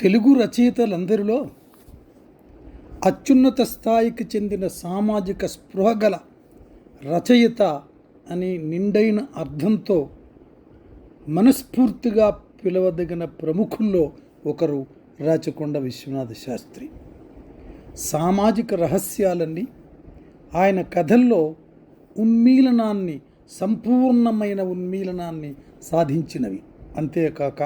తెలుగు రచయితలందరిలో అత్యున్నత స్థాయికి చెందిన సామాజిక స్పృహ గల రచయిత అని నిండైన అర్థంతో మనస్ఫూర్తిగా పిలవదగిన ప్రముఖుల్లో ఒకరు రాచకొండ విశ్వనాథ శాస్త్రి. సామాజిక రహస్యాలన్నీ ఆయన కథల్లో ఉన్మీలనాన్ని సంపూర్ణమైన ఉన్మీలనాన్ని సాధించినవి. అంతేకాక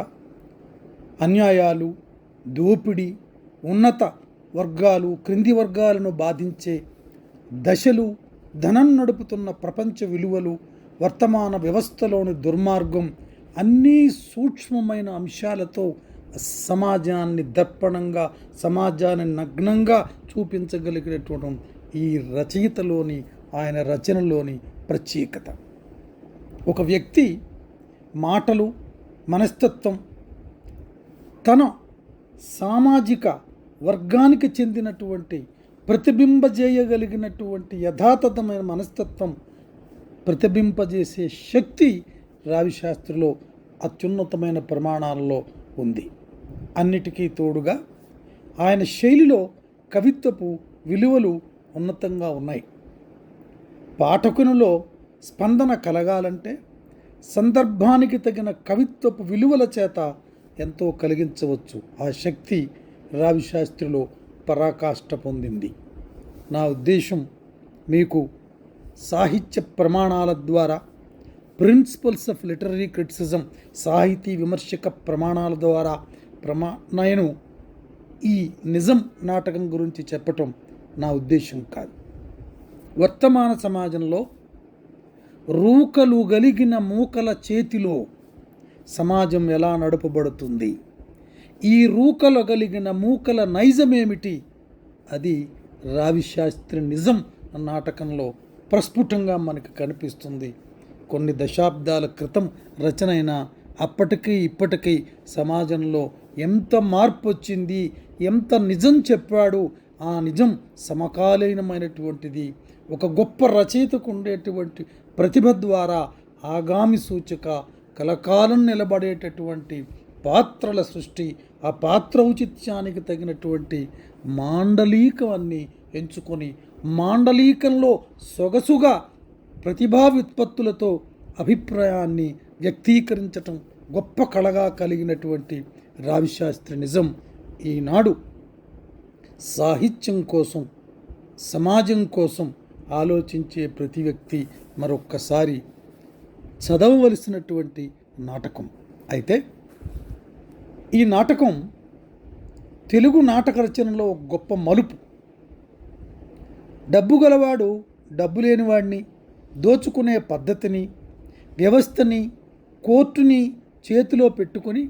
అన్యాయాలు దోపిడీ ఉన్నత వర్గాలు క్రింది వర్గాలను బాధించే దశలు ధనం నడుపుతున్న ప్రపంచ విలువలు వర్తమాన వ్యవస్థలోని దుర్మార్గం అన్నీ సూక్ష్మమైన అంశాలతో సమాజాన్ని దర్పణంగా సమాజాన్ని నగ్నంగా చూపించగలిగినటువంటి ఈ రచయితలోని ఆయన రచనలోని ప్రత్యేకత. ఒక వ్యక్తి మాటలు మనస్తత్వం తన సామాజిక వర్గానికి చెందినటువంటి ప్రతిబింబజేయగలిగినటువంటి యథాతథమైన మనస్తత్వం ప్రతిబింబజేసే శక్తి రావిశాస్త్రిలో అత్యున్నతమైన ప్రమాణాలలో ఉంది. అన్నిటికీ తోడుగా ఆయన శైలిలో కవిత్వపు విలువలు ఉన్నతంగా ఉన్నాయి. పాఠకునిలో స్పందన కలగాలంటే సందర్భానికి తగిన కవిత్వపు విలువల చేత ఎంతో కలిగించవచ్చు. ఆ శక్తి రావిశాస్త్రిలో పరాకాష్ట పొందింది. నా ఉద్దేశం మీకు సాహిత్య ప్రమాణాల ద్వారా ప్రిన్సిపల్స్ ఆఫ్ లిటరరీ క్రిటిసిజం సాహితీ విమర్శక ప్రమాణాల ద్వారా ప్రమా నేను ఈ నిజం నాటకం గురించి చెప్పటం నా ఉద్దేశం కాదు. వర్తమాన సమాజంలో రూకలు గలిగిన మూకల చేతిలో సమాజం ఎలా నడుపబడుతుంది? ఈ రూకలు కలిగిన మూకల నైజమేమిటి? అది రావిశాస్త్రి నిజం నాటకంలో ప్రస్ఫుటంగా మనకు కనిపిస్తుంది. కొన్ని దశాబ్దాల క్రితం రచనైన అప్పటికీ ఇప్పటికీ సమాజంలో ఎంత మార్పు వచ్చింది ఎంత నిజం చెప్పాడు ఆ నిజం సమకాలీనమైనటువంటిది. ఒక గొప్ప రచయితకు ఉండేటువంటి ప్రతిభ ద్వారా ఆగామి సూచిక కలకాలం నిలబడేటటువంటి పాత్రల సృష్టి ఆ పాత్ర ఔచిత్యానికి తగినటువంటి మాండలీకాన్ని ఎంచుకొని మాండలీకంలో సొగసుగా ప్రతిభా వ్యుత్పత్తులతో అభిప్రాయాన్ని వ్యక్తీకరించటం గొప్ప కళగా కలిగినటువంటి రావిశాస్త్రి నిజం. ఈనాడు సాహిత్యం కోసం సమాజం కోసం ఆలోచించే ప్రతి వ్యక్తి మరొక్కసారి చదవవలసినటువంటి నాటకం. అయితే ఈ నాటకం తెలుగు నాటక రచనలో గొప్ప మలుపు. డబ్బు గలవాడు డబ్బు లేనివాడిని దోచుకునే పద్ధతిని వ్యవస్థని కోర్టుని చేతిలో పెట్టుకొని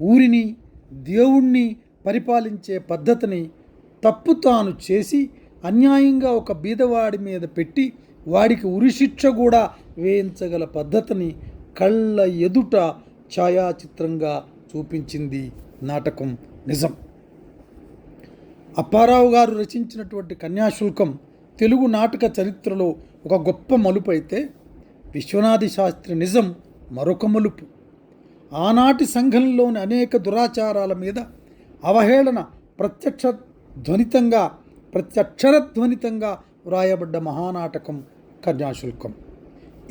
ఊరిని దేవుణ్ణి పరిపాలించే పద్ధతిని తప్పు తాను చేసి అన్యాయంగా ఒక బీదవాడి మీద పెట్టి వాడికి ఉరిశిక్ష కూడా వేయించగల పద్ధతిని కళ్ళ ఎదుట ఛాయాచిత్రంగా చూపించింది నాటకం నిజం. అప్పారావు గారు రచించినటువంటి కన్యాశుల్కం తెలుగు నాటక చరిత్రలో ఒక గొప్ప మలుపు అయితే విశ్వనాథి శాస్త్రి నిజం మరొక మలుపు. ఆనాటి సంఘంలోని అనేక దురాచారాల మీద అవహేళన ప్రత్యక్ష ధ్వనితంగా ప్రత్యక్షర ధ్వనితంగా వ్రాయబడ్డ మహానాటకం కన్యాశుల్కం.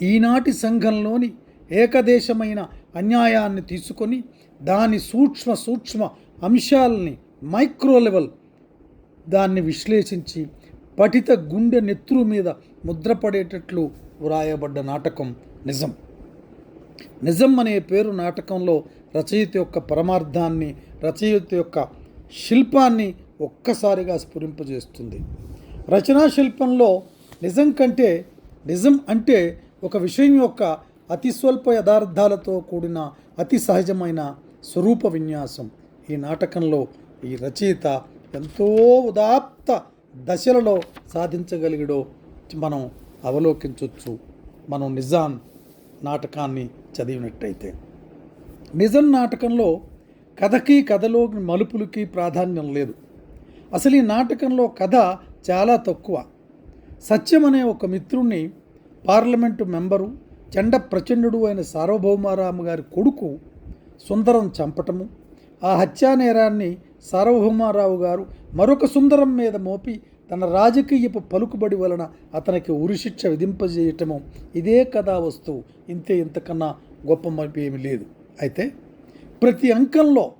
ఈనాటి సంఘంలోని ఏకదేశమైన అన్యాయాన్ని తీసుకొని దాని సూక్ష్మ సూక్ష్మ అంశాలని మైక్రో లెవెల్ దాన్ని విశ్లేషించి పఠిత గుండె నెత్తురు మీద ముద్రపడేటట్లు వ్రాయబడ్డ నాటకం నిజం. నిజం అనే పేరు నాటకంలో రచయిత యొక్క పరమార్థాన్ని రచయిత యొక్క శిల్పాన్ని ఒక్కసారిగా స్ఫురింపజేస్తుంది. రచనా శిల్పంలో నిజం కంటే నిజం అంటే ఒక విషయం యొక్క అతి స్వల్ప యథార్థాలతో కూడిన అతి సహజమైన స్వరూప విన్యాసం. ఈ నాటకంలో ఈ రచయిత ఎంతో ఉదాత్త దశలలో సాధించగలిగడో మనం అవలోకించవచ్చు మనం నిజాం నాటకాన్ని చదివినట్టయితే. నిజం నాటకంలో కథకి కథలో మలుపులకి ప్రాధాన్యం లేదు. అసలు ఈ నాటకంలో కథ చాలా తక్కువ. సత్యం అనే ఒక మిత్రుణ్ణి పార్లమెంటు మెంబరు చండ ప్రచండు అయిన సార్వభౌమారామ గారి కొడుకు సుందరం చంపటము ఆ హత్యా నేరాన్ని సార్వభౌమారావు గారు మరొక సుందరం మీద మోపి తన రాజకీయపు పలుకుబడి వలన అతనికి ఉరిశిక్ష విధింపజేయటము. ఇదే కథా వస్తువు. ఇంతే ఇంతకన్నా గొప్ప మలుపు ఏమి లేదు. అయితే ప్రతి అంకంలో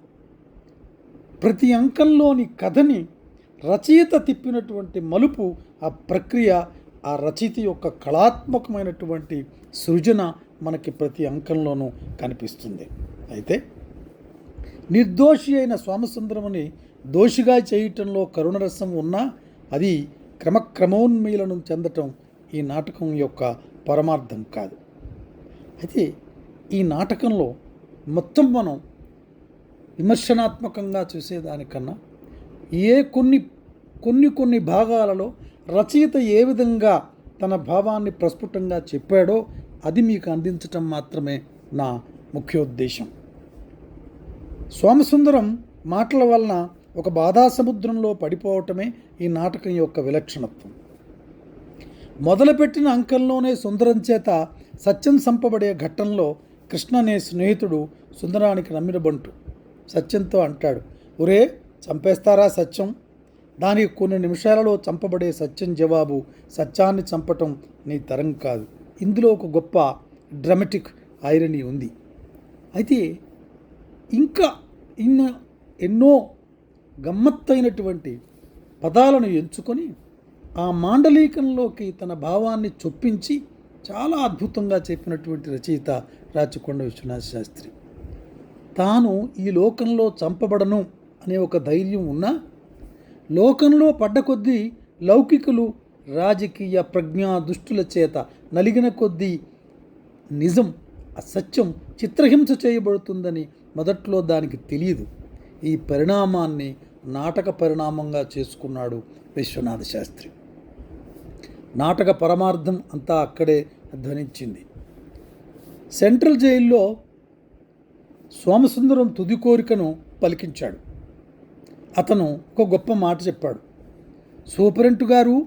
ప్రతి అంకంలోని కథని రచయిత తిప్పినటువంటి మలుపు ఆ ప్రక్రియ ఆ రచయిత యొక్క కళాత్మకమైనటువంటి సృజన మనకి ప్రతి అంకంలోనూ కనిపిస్తుంది. అయితే నిర్దోషి అయిన స్వామసుందరముని దోషిగా చేయటంలో కరుణరసం ఉన్నా అది క్రమక్రమోన్మీలనం చెందటం ఈ నాటకం యొక్క పరమార్థం కాదు. అయితే ఈ నాటకంలో మొత్తం మనం విమర్శనాత్మకంగా చూసేదానికన్నా ఏ కొన్ని కొన్ని కొన్ని భాగాలలో రచయిత ఏ విధంగా తన భావాన్ని ప్రస్ఫుటంగా చెప్పాడో అది మీకు అందించటం మాత్రమే నా ముఖ్యోద్దేశం సోమసుందరం మాటల వలన ఒక బాధా సముద్రంలో పడిపోవటమే ఈ నాటకం యొక్క విలక్షణత్వం. మొదలుపెట్టిన అంకంలోనే సుందరం చేత సత్యం సంపబడే ఘట్టంలో కృష్ణ అనే స్నేహితుడు సుందరానికి నమ్మిన బంటు సత్యంతో అంటాడు ఒరే చంపేస్తారా సత్యం? దానికి కొన్ని నిమిషాలలో చంపబడే సత్యం జవాబు సత్యాన్ని చంపటం నీ తరం కాదు. ఇందులో ఒక గొప్ప డ్రమటిక్ ఐరనీ ఉంది. అయితే ఇంకా ఇన్న ఎన్నో గమ్మత్తైనటువంటి పదాలను ఎంచుకొని ఆ మాండలీకంలోకి తన భావాన్ని చొప్పించి చాలా అద్భుతంగా చెప్పినటువంటి రచయిత రాచకొండ విశ్వనాథ శాస్త్రి. తాను ఈ లోకంలో చంపబడను అనే ఒక ధైర్యం ఉన్నా లోకంలో పడ్డ కొద్దీ లౌకికులు రాజకీయ ప్రజ్ఞా దుష్టుల చేత నలిగిన కొద్దీ నిజం అసత్యం చిత్రహింస చేయబడుతుందని మొదట్లో దానికి తెలియదు. ఈ పరిణామాన్ని నాటక పరిణామంగా చేసుకున్నాడు విశ్వనాథ శాస్త్రి. నాటక పరమార్థం అంతా అక్కడే ధ్వనించింది. సెంట్రల్ జైల్లో సోమసుందరం తుది కోరికను పలికించాడు. అతను ఒక గొప్ప మాట చెప్పాడు. సూపరింటు గారు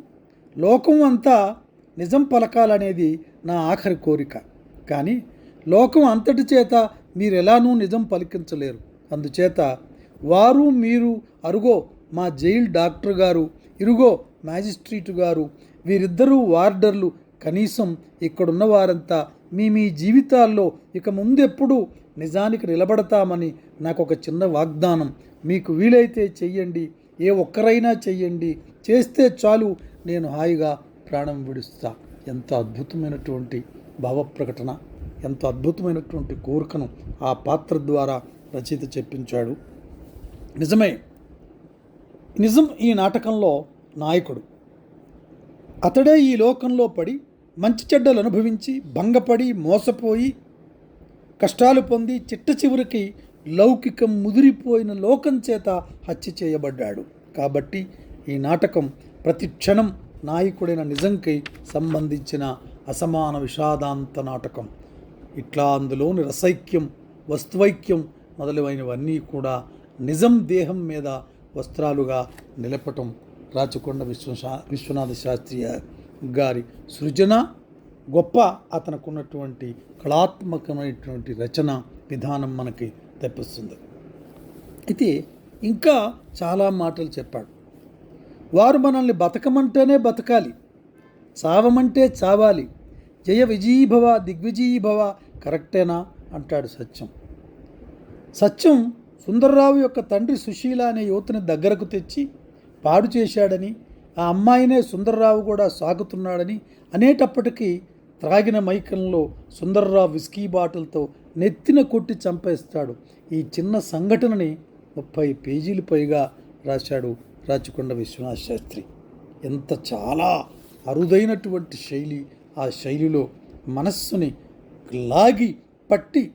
లోకం అంతా నిజం పలకాలనేది నా ఆఖరి కోరిక. కానీ లోకం అంతటి చేత మీరు ఎలానూ నిజం పలికించలేరు. అందుచేత వారు మీరు అరుగో మా జైలు డాక్టర్ గారు ఇరుగో మ్యాజిస్ట్రేటు గారు వీరిద్దరూ వార్డర్లు కనీసం ఇక్కడున్న వారంతా మీ మీ జీవితాల్లో ఇక ముందెప్పుడు నిజానికి నిలబడతామని నాకు ఒక చిన్న వాగ్దానం. మీకు వీలైతే చెయ్యండి ఏ ఒక్కరైనా చెయ్యండి. చేస్తే చాలు నేను హాయిగా ప్రాణం విడుస్తా. ఎంత అద్భుతమైనటువంటి భావప్రకటన ఎంత అద్భుతమైనటువంటి కోరికను ఆ పాత్ర ద్వారా రచయిత చెప్పించాడు. నిజమే నిజం ఈ నాటకంలో నాయకుడు. అతడే ఈ లోకంలో పడి మంచి చెడ్డలు అనుభవించి భంగపడి మోసపోయి కష్టాలు పొంది చిట్ట చివరికి లౌకికం ముదిరిపోయిన లోకం చేత హత్య చేయబడ్డాడు. కాబట్టి ఈ నాటకం ప్రతి క్షణం నాయకుడైన నిజంకి సంబంధించిన అసమాన విషాదాంత నాటకం. ఇట్లా అందులోని రసైక్యం వస్తువైక్యం మొదలైనవన్నీ కూడా నిజం దేహం మీద వస్త్రాలుగా నిలపటం రాచకొండ విశ్వశా విశ్వనాథ శాస్త్రి గారి సృజన గొప్ప అతనుకున్నటువంటి కళాత్మకమైనటువంటి రచన విధానం మనకి తెప్పిస్తుంది. అయితే ఇంకా చాలా మాటలు చెప్పాడు. వారు మనల్ని బతకమంటేనే బతకాలి చావమంటే చావాలి జయ విజయీభవ దిగ్విజయీభవ కరెక్టేనా అంటాడు సత్యం. సత్యం సుందర్రావు యొక్క తండ్రి సుశీల అనే యువతిని దగ్గరకు తెచ్చి పాడు చేశాడని ఆ అమ్మాయినే సుందర్రావు కూడా సాగుతున్నాడని అనేటప్పటికీ త్రాగిన మైకంలో సుందర్రావు విస్కీ బాటిల్తో నెత్తిన కొట్టి చంపేస్తాడు. ఈ చిన్న సంఘటనని ముప్పై పేజీలు పైగా రాశాడు రాచకొండ విశ్వనాథ శాస్త్రి. ఎంత చాలా అరుదైనటువంటి శైలి ఆ శైలిలో మనస్సుని లాగి పట్టి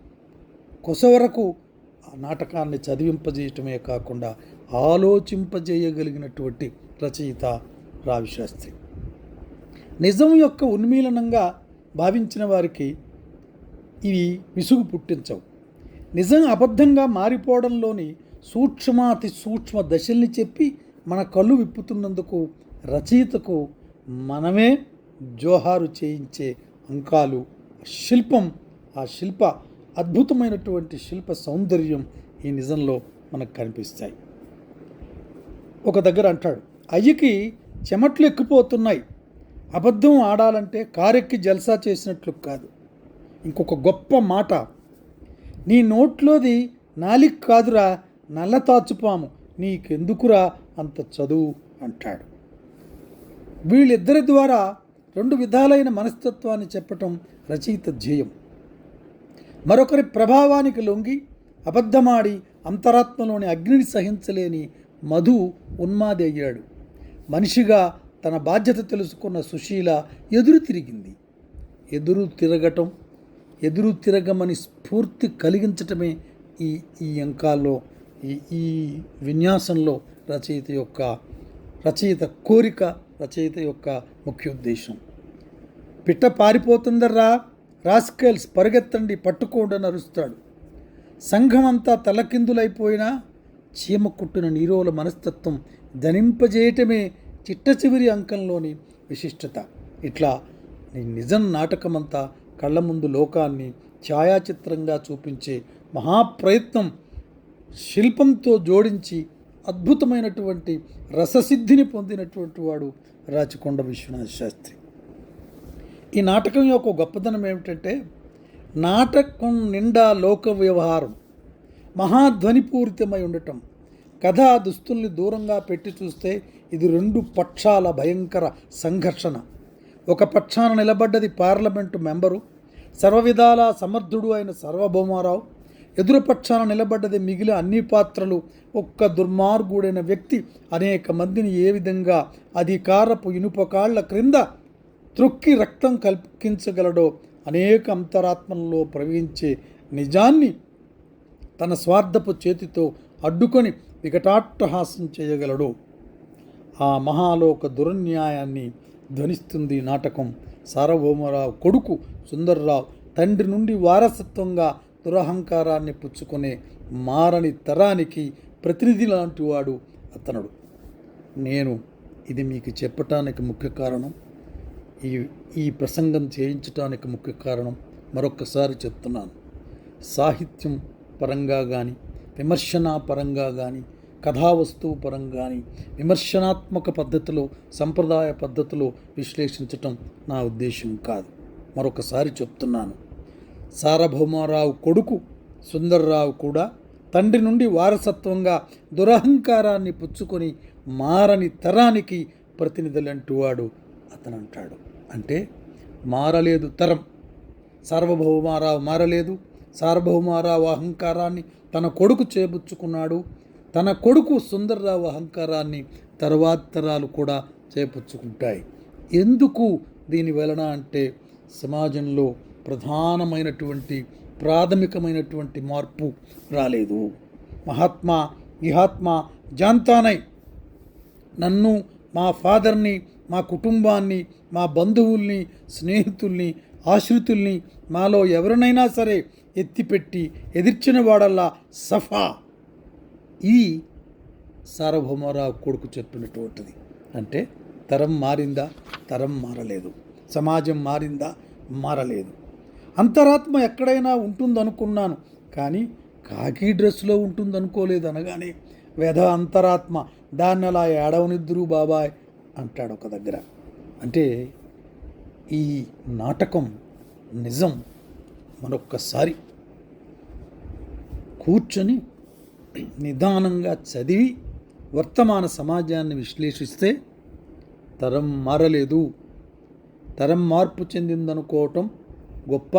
కొసవరకు ఆ నాటకాన్ని చదివింపజేయటమే కాకుండా ఆలోచింపజేయగలిగినటువంటి రచయిత రావిశాస్త్రి నిజం యొక్క ఉన్మీలనంగా భావించిన వారికి ఇవి విసుగు పుట్టించవు. నిజం అబద్ధంగా మారిపోవడంలోని సూక్ష్మాతి సూక్ష్మ దశల్ని చెప్పి మన కళ్ళు విప్పుతున్నందుకు రచయితకు మనమే జోహారు చేయించే అంకాలు శిల్పం ఆ శిల్ప అద్భుతమైనటువంటి శిల్ప సౌందర్యం ఈ నిజంలో మనకు కనిపిస్తాయి. ఒక దగ్గర అంటాడు అయ్యకి చెమట్లు ఎక్కిపోతున్నాయి. అబద్ధం ఆడాలంటే కారెక్కి జల్సా చేసినట్లు కాదు. ఇంకొక గొప్ప మాట. నీ నోట్లోది నాలిక్ కాదురా నల్ల తాచుపాము. నీకెందుకురా అంత చదువు అంటాడు. వీళ్ళిద్దరి ద్వారా రెండు విధాలైన మనస్తత్వాన్ని చెప్పటం రచయిత ధ్యేయం. మరొకరి ప్రభావానికి లొంగి అబద్ధమాడి అంతరాత్మలోని అగ్నిని సహించలేని మధు ఉన్మాది అయ్యాడు. మనిషిగా తన బాధ్యత తెలుసుకున్న సుశీల ఎదురు తిరిగింది. ఎదురు తిరగటం ఎదురు తిరగమని స్ఫూర్తి కలిగించటమే ఈ ఈ అంకాల్లో ఈ ఈ విన్యాసంలో రచయిత యొక్క రచయిత కోరిక రచయిత యొక్క ముఖ్య ఉద్దేశం. పిట్ట పారిపోతుందర్రా రాస్కెల్స్ పరిగెత్తండి పట్టుకోండి అని అరుస్తాడు. సంఘమంతా తలకిందులైపోయినా చీమ కుట్టిన నీరోల మనస్తత్వం ధనింపజేయటమే చిట్ట చివరి అంకంలోని విశిష్టత. ఇట్లా నీ నిజం నాటకమంతా కళ్ళ ముందు లోకాన్ని ఛాయాచిత్రంగా చూపించే మహాప్రయత్నం శిల్పంతో జోడించి అద్భుతమైనటువంటి రససిద్ధిని పొందినటువంటి వాడు రాచకొండ విశ్వనాథ శాస్త్రి. ఈ నాటకం యొక్క గొప్పదనం ఏమిటంటే నాటకం నిండా లోక వ్యవహారం మహాధ్వనిపూరితమై ఉండటం కథ దుస్తుల్ని దూరంగా పెట్టి చూస్తే ఇది రెండు పక్షాల భయంకర సంఘర్షణ. ఒక పక్షాన నిలబడ్డది పార్లమెంటు మెంబరు సర్వవిధాల సమర్థుడు అయిన సర్వభౌమారావు. ఎదురుపక్షాన నిలబడ్డది మిగిలిన అన్ని పాత్రలు ఒక్క దుర్మార్గుడైన వ్యక్తి. అనేక మందిని ఏ విధంగా అధికారపు ఇనుపకాళ్ళ క్రింద త్రొక్కి రక్తం కల్పించగలడో అనేక అంతరాత్మల్లో ప్రవహించే నిజాన్ని తన స్వార్థపు చేతితో అడ్డుకొని వికటాట్టహాసం చేయగలడు. ఆ మహాలోక దురన్యాయాన్ని ధ్వనిస్తుంది నాటకం. సార్వభౌమరావు కొడుకు సుందర్రావు తండ్రి నుండి వారసత్వంగా దురహంకారాన్ని పుచ్చుకునే మారని తరానికి ప్రతినిధి లాంటి వాడు అతనుడు. నేను ఇది మీకు చెప్పటానికి ముఖ్య కారణం. ఈ ఈ ప్రసంగం చేయించటానికి ముఖ్య కారణం. మరొక్కసారి చెప్తున్నాను. సాహిత్యం పరంగా కానీ విమర్శనా పరంగా కానీ కథావస్తువు పరంగా కానీ విమర్శనాత్మక పద్ధతిలో సంప్రదాయ పద్ధతిలో విశ్లేషించటం నా ఉద్దేశం కాదు. మరొకసారి చెప్తున్నాను. సార్వభౌమారావు కొడుకు సుందర్రావు కూడా తండ్రి నుండి వారసత్వంగా దురహంకారాన్ని పుచ్చుకొని మారని తరానికి ప్రతినిధులంటూ వాడు అతను అంటాడు అంటే మారలేదు తరం. సార్వభౌమారావు మారలేదు. సార్వభౌమారావు అహంకారాన్ని తన కొడుకు చేపుచ్చుకున్నాడు. తన కొడుకు సుందర్రావు అహంకారాన్ని తర్వాత తరాలు కూడా చేపుచ్చుకుంటాయి. ఎందుకు దీని వలన అంటే సమాజంలో ప్రధానమైనటువంటి ప్రాథమికమైనటువంటి మార్పు రాలేదు. మహాత్మా ఇహాత్మ జాంతానై నన్ను మా ఫాదర్ని మా కుటుంబాన్ని మా బంధువుల్ని స్నేహితుల్ని ఆశ్రితుల్ని మాలో ఎవరినైనా సరే ఎత్తిపెట్టి ఎదిర్చిన వాడల్లా సఫా. ఇది సార్వభౌమరావు కొడుకు చెప్పినటువంటిది. అంటే తరం మారిందా? తరం మారలేదు. సమాజం మారిందా? మారలేదు. అంతరాత్మ ఎక్కడైనా ఉంటుందనుకున్నాను. కానీ కాకి డ్రెస్లో ఉంటుందనుకోలేదు అనగానే వ్యధ అంతరాత్మ దాన్ని అలా ఏడవనిద్దురు బాబాయ్? అంటాడు ఒక దగ్గర. అంటే ఈ నాటకం నిజం మరొక్కసారి. కూర్చొని నిదానంగా చదివి వర్తమాన సమాజాన్ని విశ్లేషిస్తే తరం మారలేదు. తరం మార్పు చెందిందనుకోవటం గొప్ప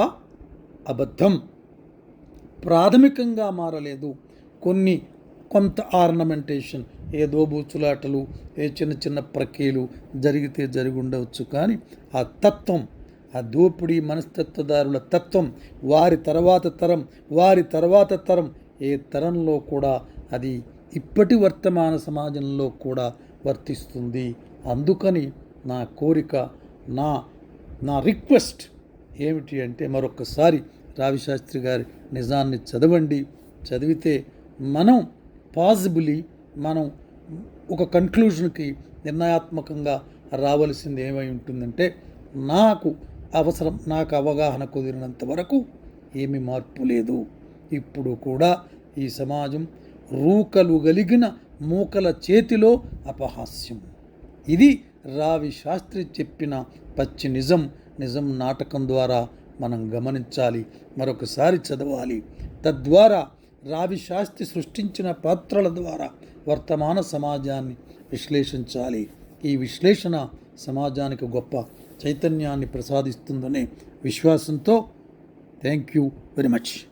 అబద్ధం. ప్రాథమికంగా మారలేదు. కొన్ని కొంత ఆర్నమెంటేషన్ ఏ దోబూచులాటలు ఏ చిన్న చిన్న ప్రక్రియలు జరిగితే జరిగి ఉండవచ్చు కానీ ఆ తత్వం ఆ దోపిడీ మనస్తత్వదారుల తత్వం వారి తర్వాత తరం వారి తర్వాత తరం ఏ తరంలో కూడా అది ఇప్పటి వర్తమాన సమాజంలో కూడా వర్తిస్తుంది. అందుకని నా కోరిక నా నా రిక్వెస్ట్ ఏమిటి అంటే మరొకసారి రావిశాస్త్రి గారి నిజాన్ని చదవండి. చదివితే మనం పాజిబులీ మనం ఒక కంక్లూజన్కి నిర్ణయాత్మకంగా రావలసింది ఏమై ఉంటుందంటే నాకు అవసరం నాకు అవగాహన కుదిరినంత వరకు ఏమి మార్పు లేదు. ఇప్పుడు కూడా ఈ సమాజం రూకలు గలిగిన మూకల చేతిలో అపహాస్యం. ఇది రావి శాస్త్రి చెప్పిన పచ్చి నిజం. నిజం నాటకం ద్వారా మనం గమనించాలి. మరొకసారి చదవాలి. తద్వారా రావి శాస్త్రి సృష్టించిన పాత్రల ద్వారా వర్తమాన సమాజాన్ని విశ్లేషించాలి. ఈ విశ్లేషణ సమాజానికి గొప్ప చైతన్యాన్ని ప్రసాదిస్తుందనే విశ్వాసంతో. Thank you very much.